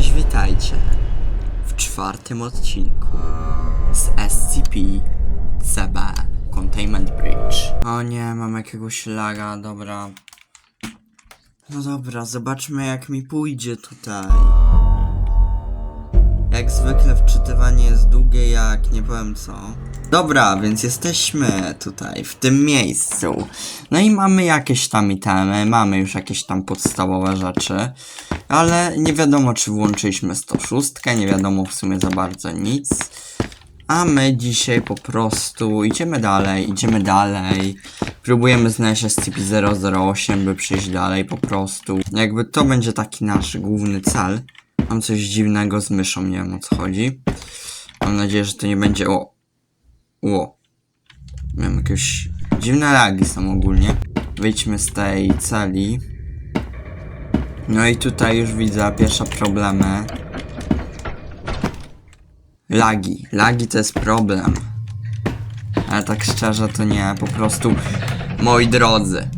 Cześć, witajcie w czwartym odcinku z SCP CB Containment Bridge. O nie, mam jakiegoś laga, dobra. No dobra, zobaczmy jak mi pójdzie tutaj. Jak zwykle wczytywanie jest długie jak nie powiem co. Dobra, więc jesteśmy tutaj, w tym miejscu. No i mamy jakieś tam itemy, mamy już jakieś tam podstawowe rzeczy. Ale nie wiadomo czy włączyliśmy 106, nie wiadomo w sumie za bardzo nic. A my dzisiaj po prostu idziemy dalej, idziemy dalej. Próbujemy znaleźć SCP-008, by przejść dalej po prostu. Jakby to będzie taki nasz główny cel. Mam coś dziwnego z myszą, nie wiem o co chodzi. Mam nadzieję, że to nie będzie... O! O! Miałem jakieś dziwne lagi są ogólnie. Wyjdźmy z tej celi. No i tutaj już widzę pierwsze problemy. Lagi. Lagi to jest problem. Ale tak szczerze to nie, po prostu moi drodzy.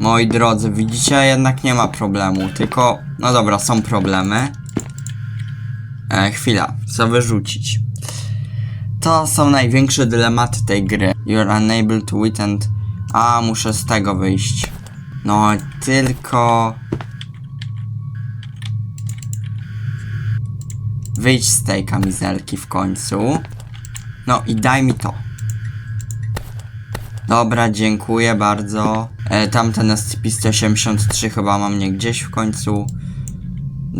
Moi drodzy, widzicie, jednak nie ma problemu, tylko, no dobra, są problemy. E, chwila, co wyrzucić? To są największe dylematy tej gry. You're unable to wit and... A, muszę z tego wyjść. No, tylko... Wyjdź z tej kamizelki w końcu. No i daj mi to. Dobra, dziękuję bardzo. E, tamten SCP-183 chyba mam nie gdzieś w końcu.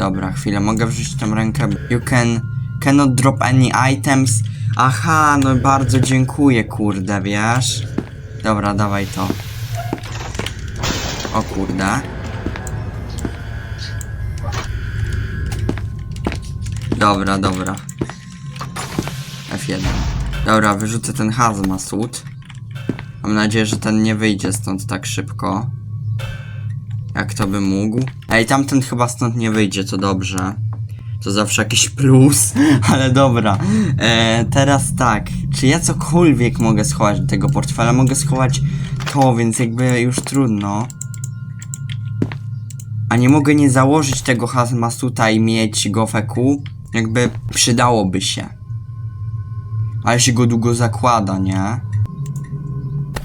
Dobra, chwilę, mogę wrzucić tą rękę. You can... Cannot drop any items. Aha, no bardzo dziękuję, kurde, wiesz? Dobra, dawaj to. O kurde. Dobra, dobra. F1. Dobra, wyrzucę ten hazmasut. Mam nadzieję, że ten nie wyjdzie stąd tak szybko. Jak to by mógł. Ej, tamten chyba stąd nie wyjdzie, to dobrze. To zawsze jakiś plus, ale dobra. E, teraz tak, czy ja cokolwiek mogę schować do tego portfela? Mogę schować to, więc jakby już trudno. A nie mogę nie założyć tego hazmasuta i mieć go w EQ? Jakby przydałoby się. Ale się go długo zakłada, nie?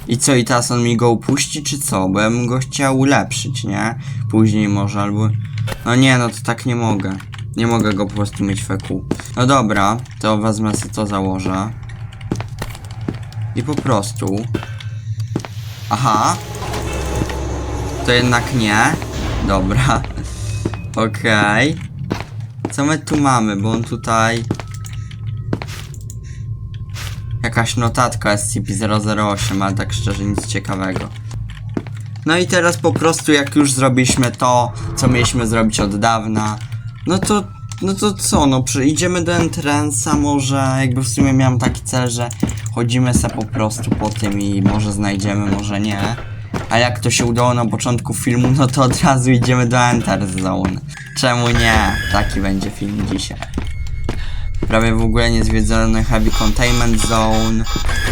I co, i teraz on mi go upuści, czy co? Bo ja bym go chciał ulepszyć, nie? Później może, albo... No nie, no to tak nie mogę. Nie mogę go po prostu mieć w EQ. No dobra, to wezmę sobie to założę. I po prostu... Aha. To jednak nie. Dobra. Okej. Co my tu mamy? Bo on tutaj... Jakaś notatka SCP-008, ale tak szczerze nic ciekawego. No i teraz po prostu jak już zrobiliśmy to, co mieliśmy zrobić od dawna, no to, no to co, no idziemy do Entrance'a, może jakby w sumie miałem taki cel, że chodzimy se po prostu po tym i może znajdziemy, może nie. A jak to się udało na początku filmu, no to od razu idziemy do Enter Zone. Czemu nie? Taki będzie film dzisiaj. Prawie w ogóle niezwiedzony Heavy Containment Zone.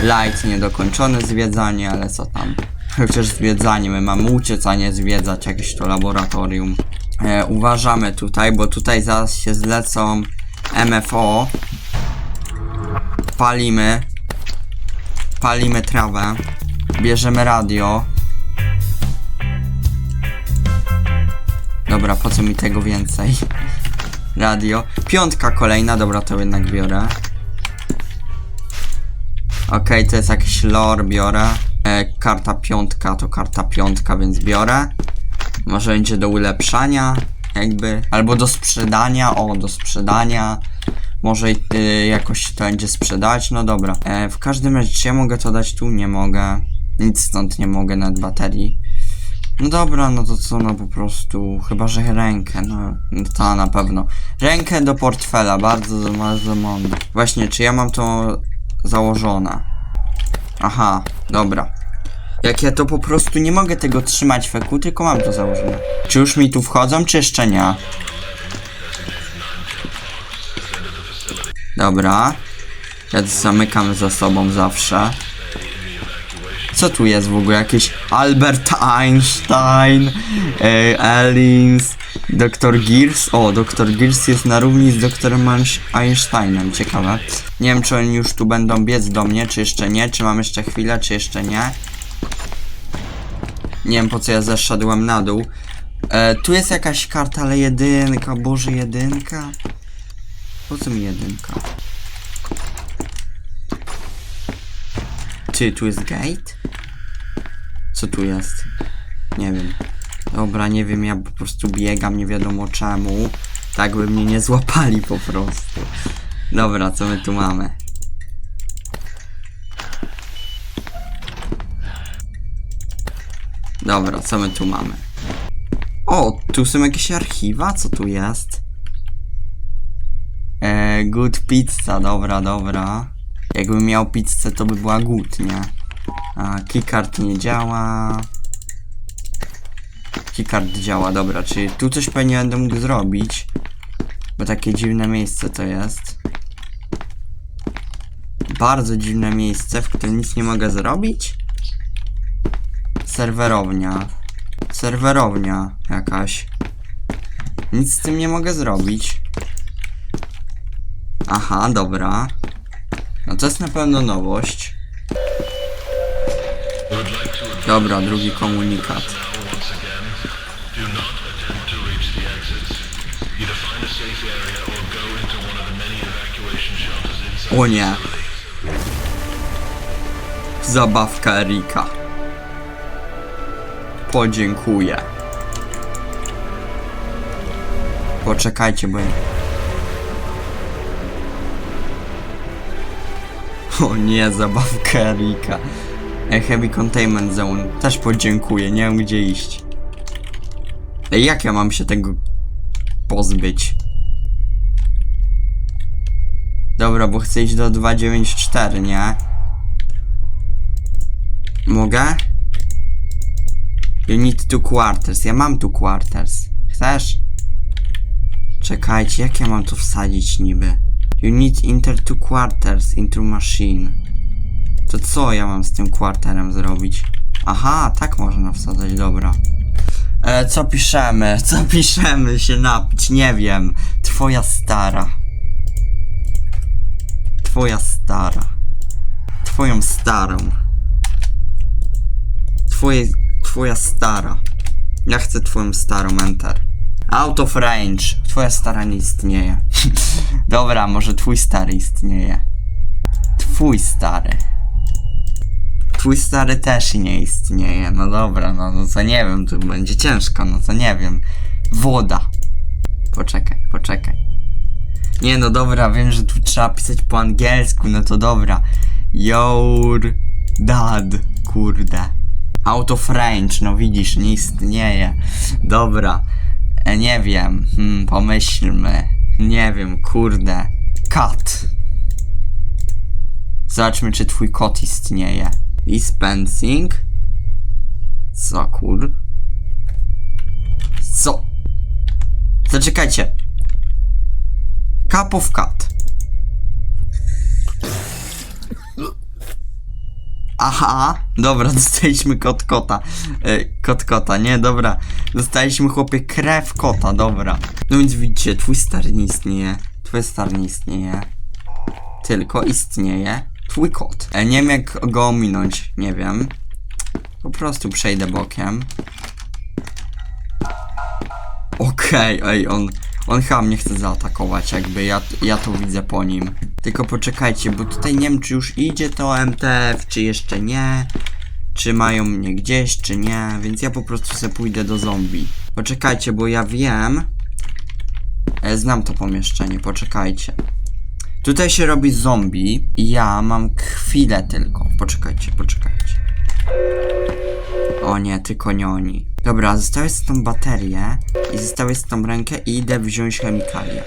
Light niedokończone zwiedzanie, ale co tam. Chociaż zwiedzanie, my mamy uciec, a nie zwiedzać jakieś to laboratorium. E, uważamy tutaj, bo tutaj zaraz się zlecą MFO. Palimy. Palimy trawę. Bierzemy radio. Dobra, po co mi tego więcej? Radio. Piątka kolejna, dobra, to jednak biorę. Okej, to jest jakiś lore, biorę. E, karta piątka to karta piątka, więc biorę. Może będzie do ulepszania, jakby. Albo do sprzedania, o, do sprzedania. Może y, jakoś to będzie sprzedać, no dobra. E, w każdym razie, czy ja mogę to dać tu? Nie mogę. Nic stąd nie mogę, nawet baterii. No dobra, no to co, no po prostu, chyba że rękę, no, no ta na pewno. Rękę do portfela, bardzo, bardzo mądre. Właśnie, czy ja mam to założone? Aha, dobra. Jak ja to po prostu nie mogę tego trzymać w eku, tylko mam to założone. Czy już mi tu wchodzą, czy jeszcze nie? Dobra. Ja zamykam za sobą zawsze. Co tu jest w ogóle? Jakiś Albert Einstein, e, Elins. Doktor Gears. O, doktor Gears jest na równi z Einsch- Einsteinem. Ciekawe. Nie wiem, czy oni już tu będą biec do mnie, czy jeszcze nie. Czy mam jeszcze chwilę, czy jeszcze nie. Nie wiem, po co ja zeszedłem na dół. E, tu jest jakaś karta, ale jedynka. Boże, jedynka. Po co mi jedynka? Czy tu jest gate? Co tu jest? Nie wiem. Dobra, nie wiem, ja po prostu biegam, nie wiadomo czemu. Tak by mnie nie złapali po prostu. Dobra, co my tu mamy? Dobra, co my tu mamy? O, tu są jakieś archiwa? Co tu jest? Eee, good pizza, dobra, dobra. Jakbym miał pizzę, to by była good, nie? A, keycard nie działa. Keycard działa, dobra, czyli tu coś pewnie będę mógł zrobić. Bo takie dziwne miejsce to jest. Bardzo dziwne miejsce, w którym nic nie mogę zrobić. Serwerownia. Serwerownia jakaś. Nic z tym nie mogę zrobić. Aha, dobra. No to jest na pewno nowość. Dobra, drugi komunikat. O nie. Zabawka Erika. Podziękuję. Poczekajcie, bo... O nie, zabawka Erika. Heavy Containment Zone. Też podziękuję, nie wiem gdzie iść. Ej, jak ja mam się tego pozbyć? Dobra, bo chcę iść do 294, nie? Mogę? You need two quarters. Ja mam two quarters. Chcesz? Czekajcie, jak ja mam to wsadzić niby? You need enter two quarters into machine. To co ja mam z tym quarterem zrobić? Aha, tak można wsadzać, dobra. E, co piszemy? Co piszemy się napić? Nie wiem. Twoja stara. Twoja stara. Twoją starą. Twoje, twoja stara. Ja chcę twoją starą, enter. Out of range. Twoja stara nie istnieje. Dobra, może twój stary istnieje. Twój stary. Twój stary też nie istnieje. No dobra, no, no nie wiem, tu będzie ciężko, no to nie wiem. Woda. Poczekaj, poczekaj. Nie no dobra, wiem, że tu trzeba pisać po angielsku, no to dobra. Your dad, kurde. Out of range, no widzisz, nie istnieje. Dobra. E, nie wiem, hmm, pomyślmy. Nie wiem, kurde. Kat. Zobaczmy, czy twój kot istnieje. Dispensing. Co kur? Co? Zaczekajcie. Cup of cat. Aha, dobra, dostaliśmy kot kota. E, kot kota, nie, dobra. Dostaliśmy chłopie krew kota, dobra. No więc widzicie, twój stary nie istnieje. Twój stary nie istnieje. Tylko istnieje twój kot. E, nie wiem jak go ominąć, nie wiem. Po prostu przejdę bokiem. Okej, ej, on, on chyba mnie chce zaatakować, jakby ja, ja to widzę po nim. Tylko poczekajcie, bo tutaj nie wiem, czy już idzie to MTF, czy jeszcze nie. Czy mają mnie gdzieś, czy nie, więc ja po prostu sobie pójdę do zombie. Poczekajcie, bo ja wiem. E, znam to pomieszczenie, poczekajcie. Tutaj się robi zombie i ja mam chwilę tylko. Poczekajcie, poczekajcie. O nie, tylko nie oni. Dobra, zostawię z tą baterię i zostawię z tą rękę i idę wziąć chemikalia.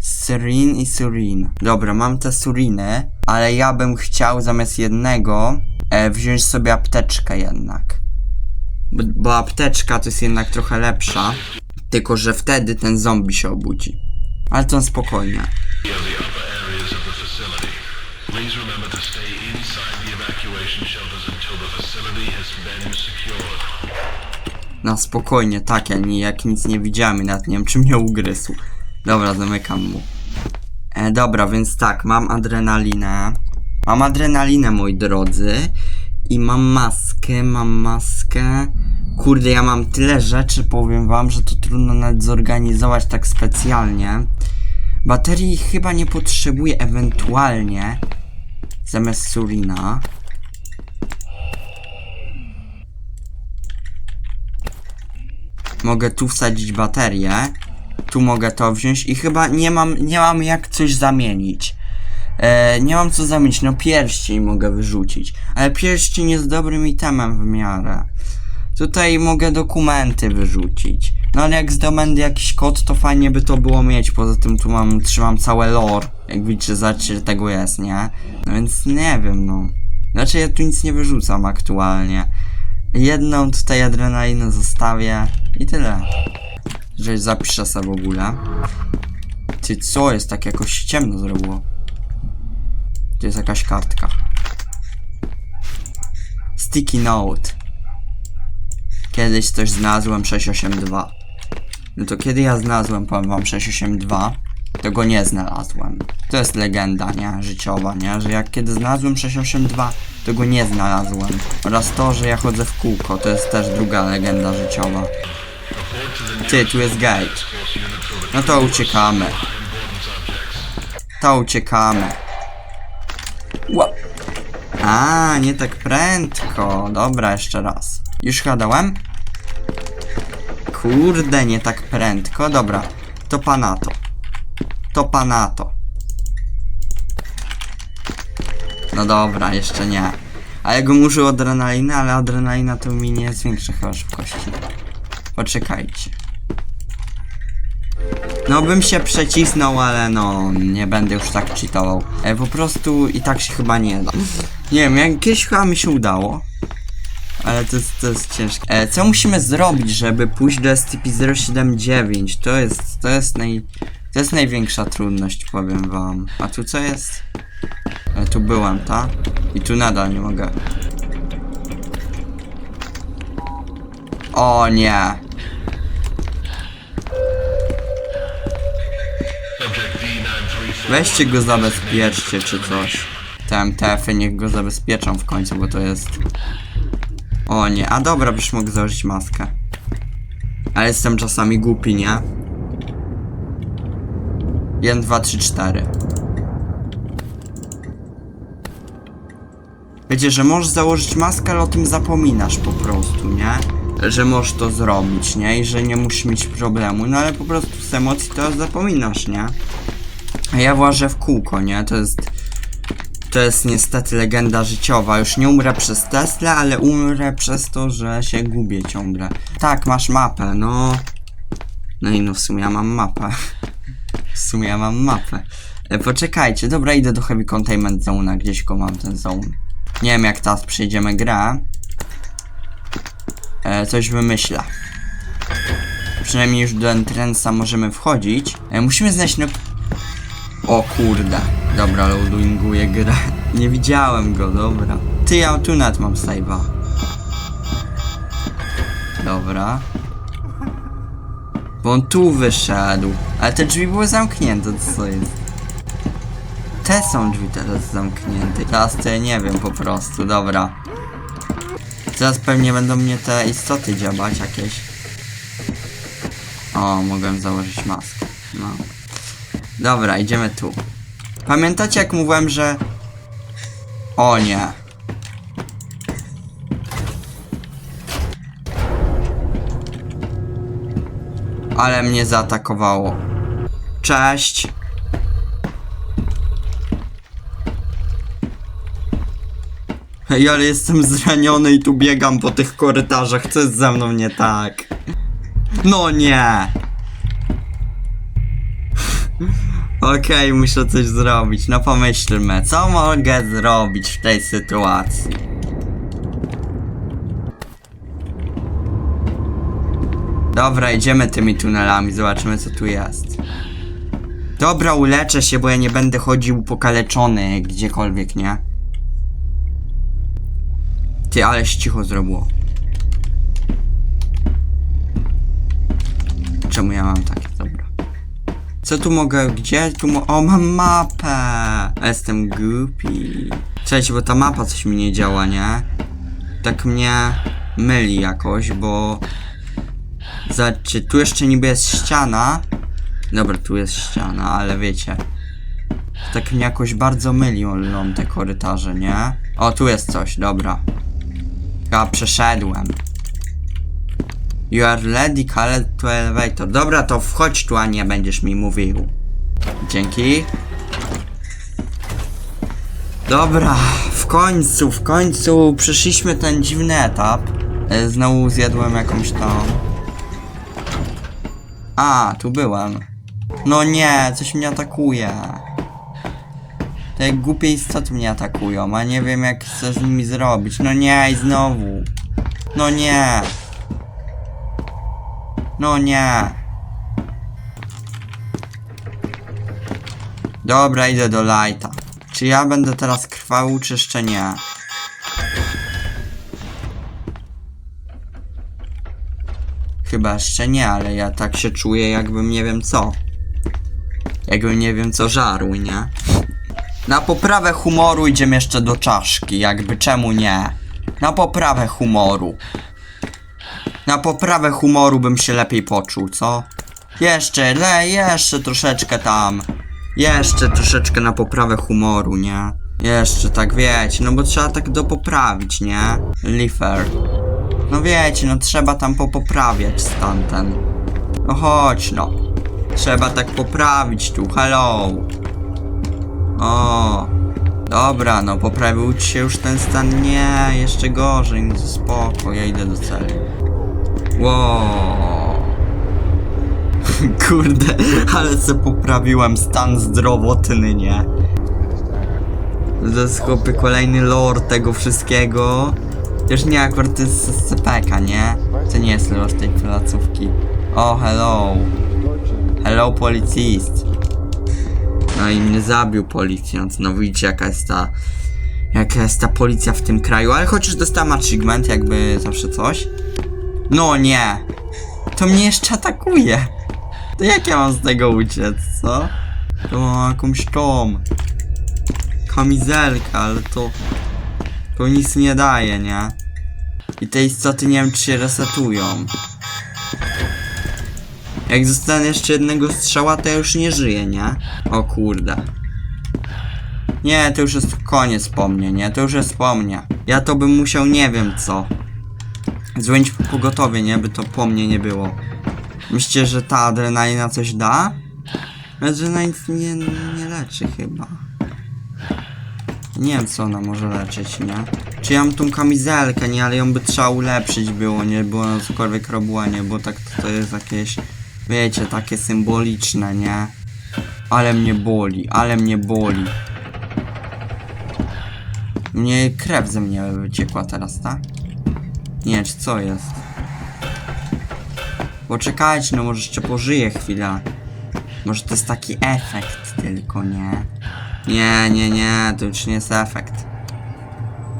Surin i Surin. Dobra, mam te Suriny, ale ja bym chciał zamiast jednego e, wziąć sobie apteczkę jednak. Bo, apteczka to jest jednak trochę lepsza. Tylko, że wtedy ten zombie się obudzi. Ale to spokojnie. Na spokojnie, tak, ja nie, jak nic nie widziałem nawet nie wiem, czy mnie ugryzł. Dobra, zamykam mu. E, dobra, więc tak, mam adrenalinę. Mam adrenalinę, moi drodzy. I mam maskę, mam maskę. Kurde, ja mam tyle rzeczy, powiem wam, że to trudno nawet zorganizować tak specjalnie. Baterii chyba nie potrzebuję, ewentualnie. Zamiast Surina. Mogę tu wsadzić baterię. Tu mogę to wziąć i chyba nie mam, nie mam jak coś zamienić. E, nie mam co zamienić, no pierścień mogę wyrzucić. Ale pierścień jest dobrym itemem w miarę. Tutaj mogę dokumenty wyrzucić. No ale jak zdobędę jakiś kod, to fajnie by to było mieć. Poza tym tu mam, trzymam całe lore. Jak widzicie, zobaczcie, tego jest, nie? No więc nie wiem, no. Znaczy ja tu nic nie wyrzucam aktualnie. Jedną tutaj adrenalinę zostawię i tyle. Że zapiszę sobie w ogóle. Ty co jest? Tak jakoś ciemno zrobiło. Tu jest jakaś kartka. Sticky note. Kiedyś coś znalazłem 682. No to kiedy ja znalazłem, powiem wam 682, to go nie znalazłem. To jest legenda, nie? Życiowa, nie? Że jak kiedy znalazłem 682, to go nie znalazłem. Oraz to, że ja chodzę w kółko, to jest też druga legenda życiowa. Ty, tu jest gate. No to uciekamy. To uciekamy. Ła. A, nie tak prędko. Dobra, jeszcze raz. Już chyba? Kurde, nie tak prędko. Dobra, to panato. To panato. No dobra, jeszcze nie. A ja go muszę adrenaliny, ale adrenalina to mi nie zwiększa chyba szybkości. Poczekajcie. No bym się przecisnął, ale no nie będę już tak cheatował. E, po prostu i tak się chyba nie da. Nie wiem, jak kiedyś chyba mi się udało. Ale to jest, to jest ciężkie. E, co musimy zrobić, żeby pójść do SCP-079? To jest, to jest naj... To jest największa trudność, powiem wam. A tu co jest? E, tu byłem, ta? I tu nadal nie mogę. O nie! Weźcie go zabezpieczcie czy coś. Te MTF-y niech go zabezpieczą w końcu, bo to jest... O nie, a dobra, byś mógł założyć maskę. Ale jestem czasami głupi, nie? 1, 2, 3, 4. Wiecie, że możesz założyć maskę, ale o tym zapominasz po prostu, nie? Że możesz to zrobić, nie? I że nie musisz mieć problemu, no ale po prostu z emocji to zapominasz, nie? A ja włażę w kółko, nie? To jest... To jest niestety legenda życiowa. Już nie umrę przez Tesla, ale umrę przez to, że się gubię ciągle. Tak, masz mapę, no... No i no w sumie ja mam mapę. W sumie ja mam mapę. E, poczekajcie, dobra, idę do Heavy Containment Zone, gdzieś go mam ten zone. Nie wiem jak teraz przejdziemy grę. E, coś wymyślę. Przynajmniej już do entrance'a możemy wchodzić. E, musimy znaleźć no... O kurde. Dobra, loadinguję grę. Nie widziałem go, dobra. Ty, ja tu nawet mam save'a. Dobra. Bo on tu wyszedł. Ale te drzwi były zamknięte, to co jest? Te są drzwi teraz zamknięte. Teraz ja nie wiem po prostu, dobra. Teraz pewnie będą mnie te istoty dziabać jakieś. O, mogłem założyć maskę. No. Dobra, idziemy tu. Pamiętacie jak mówiłem, że... O nie. Ale mnie zaatakowało. Cześć. Hej, ale jestem zraniony i tu biegam po tych korytarzach. Co jest ze mną nie tak? No nie. Okej, muszę coś zrobić. No pomyślmy, co mogę zrobić w tej sytuacji? Dobra, idziemy tymi tunelami, zobaczymy co tu jest. Dobra, uleczę się, bo ja nie będę chodził pokaleczony gdziekolwiek, nie? Ty, ale cicho zrobiło. Czemu ja mam tak? Co tu mogę, gdzie tu mo O, mam mapę! Jestem głupi. Cześć, bo ta mapa coś mi nie działa, nie? Tak mnie myli jakoś, bo... Zobaczcie, tu jeszcze niby jest ściana. Dobra, tu jest ściana, ale wiecie. Tak mnie jakoś bardzo mylią te korytarze, nie? O, tu jest coś, dobra. Ja przeszedłem. You are ready, call to elevator. Dobra, to wchodź tu, a nie będziesz mi mówił. Dzięki. Dobra, w końcu, w końcu przeszliśmy ten dziwny etap. E, Znowu zjadłem jakąś tam... A, tu byłem. No nie, coś mnie atakuje. Te głupie istoty mnie atakują, a nie wiem jak co z nimi zrobić. No nie, i znowu. No nie. No nie. Dobra, idę do lighta. Czy ja będę teraz krwawił, czy jeszcze nie? Chyba jeszcze nie, ale ja tak się czuję, jakbym nie wiem co. Jakbym nie wiem co żarł, nie? Na poprawę humoru idziemy jeszcze do czaszki, jakby czemu nie? Na poprawę humoru. Na poprawę humoru bym się lepiej poczuł, co? Jeszcze, le, jeszcze troszeczkę tam. Jeszcze troszeczkę na poprawę humoru, nie? Jeszcze tak wiecie, no bo trzeba tak dopoprawić, nie? Lifer. No wiecie, no trzeba tam popoprawiać stan ten. No chodź no. Trzeba tak poprawić tu, hello. O. Dobra, no poprawił ci się już ten stan? Nie, jeszcze gorzej, no spoko, ja idę do celi. Wow. Kurde, ale se poprawiłem stan zdrowotny, nie? Chłopie kolejny lore tego wszystkiego. Już nie akurat to jest z CPK, nie? To nie jest lore tej placówki. O, hello. Hello, policist. No i mnie zabił policjant. No widzicie jaka jest ta... Jaka jest ta policja w tym kraju. Ale chociaż dostałem achievement, jakby zawsze coś. No nie. To mnie jeszcze atakuje. To jak ja mam z tego uciec, co? To mam jakąś tą... Kamizelkę, ale to... To nic nie daje, nie? I te istoty nie wiem czy się resetują. Jak zostanę jeszcze jednego strzała, to ja już nie żyję, nie? O kurde. Nie, to już jest koniec po mnie, nie? To już jest po mnie. Ja to bym musiał nie wiem co. Dzwonić po pogotowie, nie? By to po mnie nie było. Myślicie, że ta adrenalina coś da? Adrenalina nic nie, nie leczy chyba. Nie wiem co ona może leczyć, nie? Czy ja mam tą kamizelkę, nie? Ale ją by trzeba ulepszyć było, nie? Było na cokolwiek robiła, nie? Bo tak to, to jest jakieś... Wiecie, takie symboliczne, nie? Ale mnie boli, ale mnie boli. Mnie krew ze mnie wyciekła teraz, tak? Nie, czy co jest? Poczekajcie, no może jeszcze pożyję chwilę. Może to jest taki efekt tylko, nie? Nie, nie, nie, to już nie jest efekt.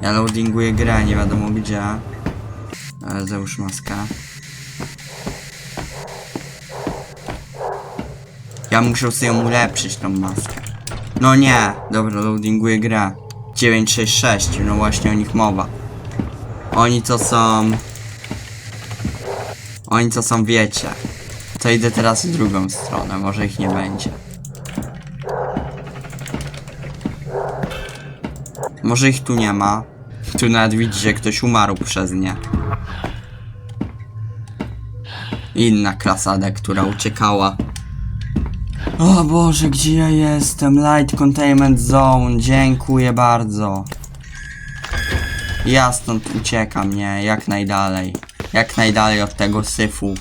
Ja loadinguję grę, nie wiadomo gdzie. Ale załóż maskę. Ja muszę sobie ulepszyć, tą maskę. No nie, dobra, loadinguję grę. 966, no właśnie o nich mowa. Oni to są... Oni to są, wiecie. To idę teraz w drugą stronę, może ich nie będzie. Może ich tu nie ma. Tu nawet widzicie, ktoś umarł przez nie. Inna klasa D, która uciekała. O Boże, gdzie ja jestem? Light Containment Zone, dziękuję bardzo. Ja stąd uciekam, nie? Jak najdalej. Jak najdalej od tego syfu.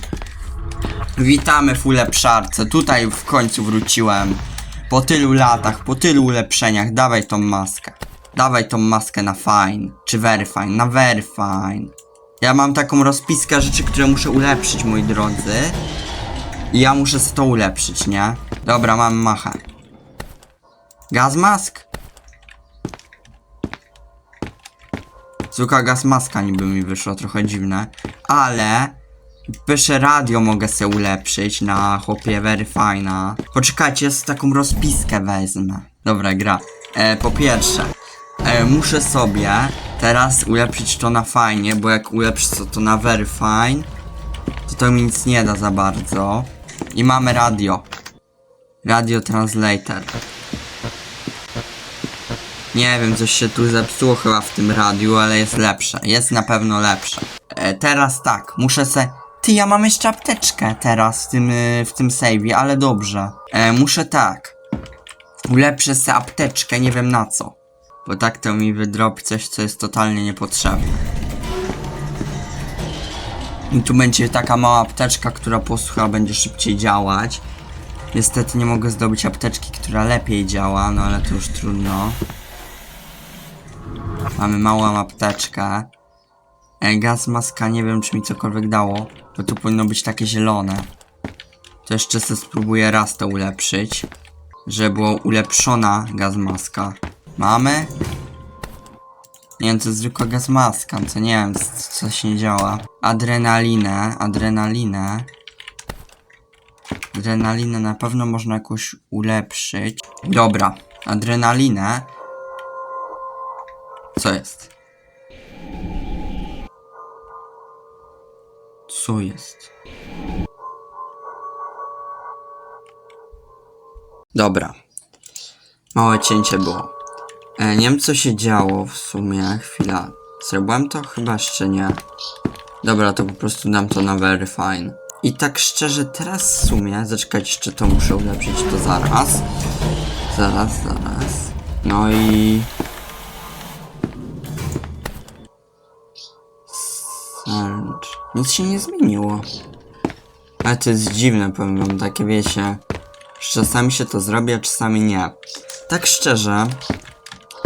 Witamy w ulepszarce. Tutaj w końcu wróciłem. Po tylu latach, po tylu ulepszeniach. Dawaj tą maskę. Dawaj tą maskę na fine. Czy very fine? Na very fine. Ja mam taką rozpiskę rzeczy, które muszę ulepszyć, moi drodzy. I ja muszę to ulepszyć, nie? Dobra, mam machę. Gaz mask? Zwykła gaz maska niby mi wyszła, trochę dziwne. Ale Pyszę radio mogę sobie ulepszyć na chłopie very fajna. Poczekajcie, ja taką rozpiskę wezmę. Dobra, gra. E, po pierwsze, e, muszę sobie teraz ulepszyć to na fajnie, bo jak ulepszę to, to na very fine, to to mi nic nie da za bardzo. I mamy radio. Radio translator. Nie wiem, coś się tu zepsuło chyba w tym radiu, ale jest lepsze. Jest na pewno lepsze. E, teraz tak, muszę se... Ty, ja mam jeszcze apteczkę teraz w tym, y, w tym save'ie, ale dobrze. E, muszę tak. Ulepszę se apteczkę, nie wiem na co. Bo tak to mi wydrobi coś, co jest totalnie niepotrzebne. I tu będzie taka mała apteczka, która posłucha będzie szybciej działać. Niestety nie mogę zdobyć apteczki, która lepiej działa, no ale to już trudno. Mamy małą apteczkę. E, gaz maska, nie wiem czy mi cokolwiek dało, bo tu powinno być takie zielone. To jeszcze sobie spróbuję raz to ulepszyć, żeby była ulepszona gaz maska. Mamy? Nie wiem, to jest zwykła gaz maska, co nie wiem, c- coś nie działa. Adrenalinę, adrenalinę. Adrenalinę na pewno można jakoś ulepszyć. Dobra, adrenalinę. Co jest? Co jest? Dobra. Małe cięcie było. E, nie wiem co się działo w sumie. Chwila. Zrobiłem to? Chyba jeszcze nie. Dobra, to po prostu dam to na very fine. I tak szczerze, teraz w sumie, zaczekać jeszcze to muszę ulepszyć, to zaraz. Zaraz, zaraz. No i... Nic się nie zmieniło. Ale to jest dziwne, powiem wam, takie wiecie. Czasami się to zrobi, a czasami nie. Tak szczerze,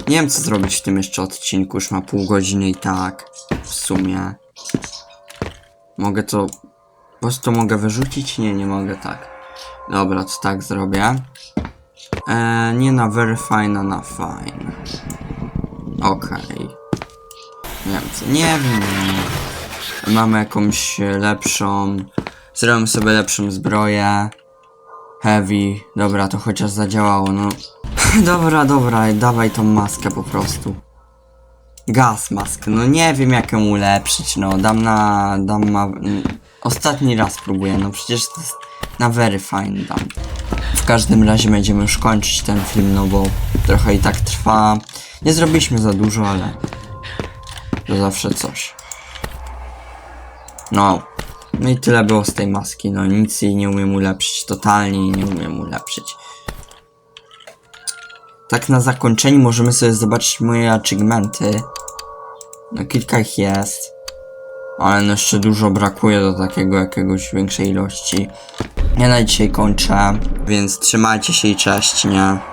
nie wiem co zrobić w tym jeszcze odcinku, już ma pół godziny i tak. W sumie. Mogę to... Po prostu mogę wyrzucić? Nie, nie mogę tak. Dobra, to tak zrobię. Eee, nie na very fine, a na fine. Okej. Nie wiem co, nie wiem. Mamy jakąś lepszą. Zrobimy sobie lepszą zbroję. Heavy. Dobra, to chociaż zadziałało, no. dobra, dobra, dawaj tą maskę po prostu. Gaz mask, no nie wiem jak ją ulepszyć, no dam na, dam mm, ostatni raz próbuję, no przecież to jest na very fine dam. W każdym razie będziemy już kończyć ten film, no bo trochę i tak trwa. Nie zrobiliśmy za dużo, ale to zawsze coś. No, no i tyle było z tej maski, no nic jej nie umiem ulepszyć, totalnie nie umiem ulepszyć. Tak na zakończenie możemy sobie zobaczyć moje achievementy. No kilka ich jest. Ale no jeszcze dużo brakuje do takiego jakiegoś większej ilości. Ja na dzisiaj kończę, więc trzymajcie się i cześć, nie?